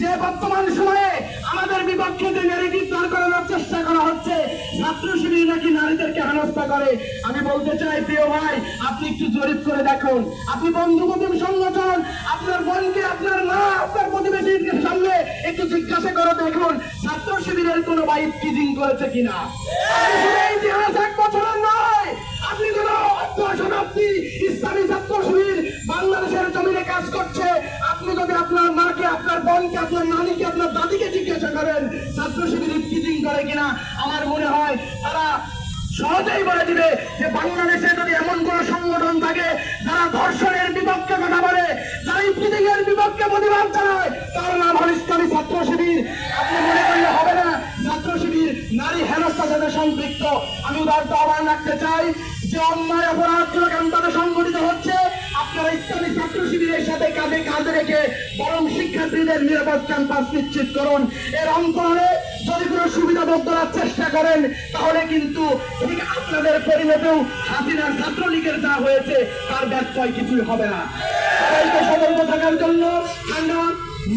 যে বর্তমান সময়ে আমাদের বিপক্ষে যে ন্যারেটিভ দাঁড় করানোর চেষ্টা করা হচ্ছে, ছাত্র শিবির নাকি নারীদেরকে হেনস্থা করে? আমি বলতে চাই, প্রিয় ভাই, আপনি একটু জরিপ করে দেখুন। আপনি বন্ধু প্রতিম সংগঠন, আপনার বোনকে, আপনার মা, আপনার প্রতিবেশীর সামনে একটু জিজ্ঞাসা করে দেখুন, ছাত্র শিবিরের কোনো ভাই টিজিং করেছে কিনা? ইতিহাস এক বছরের নয়, আপনি কোন অর্থ শতাব্দী ইসলামী আপনার বোনকে, আপনার নানিকে, আপনার দাদিকে জিজ্ঞাসা করেন, ছাত্র শিবির চিটিং করে কিনা? আমার মনে হয় তারা সহজেই বলে দিবে যে বাংলাদেশে যদি এমন কোন সংগঠন থাকে, যারা ধর্ষণের বিপক্ষে কথা বলে, যারা ইফতিজিং এর বিপক্ষে প্রতিবাদ চালায় তার নাম হল ইসলামী ছাত্র শিবির। আপনি মনে করলে হবে না, ছাত্র শিবির নারী হেনস্থার সাথে সম্পৃক্ত। আমি উদাহরণ আহ্বান রাখতে চাই যে অন্যায় অপরাধগুলো কেন্দ্রে সংগঠিত হচ্ছে? সাথে কাঁধে রেখে বরং শিক্ষার্থীদের নিরাপদ ক্যাম্পাস নিশ্চিত করুন। এর অন্তরে যদি কোনো সুবিধা ভোগ করার চেষ্টা করেন, তাহলে কিন্তু ঠিক আপনাদের পরিণতেও হাসিনার ছাত্রলীগের যা হয়েছে, তার ব্যত্যয় কিছুই হবে না। সবাইকে সতর্ক থাকার জন্য ঠান্ডা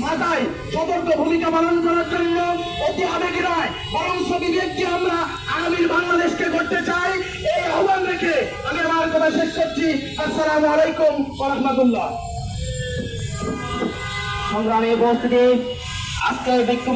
মাথায় সতর্ক ভূমিকা পালন করার জন্য অতি আবেগী নয়, বরং বিবেককে আমরা আগামীর বাংলাদেশকে করতে চাই। এই আহ্বান রেখে আমি আমার কথা শেষ করছি। আসসালামু আলাইকুম রহমতুল্লাহ। সংগ্রামী উপস্থিতি। আজকের বিক্ষোভ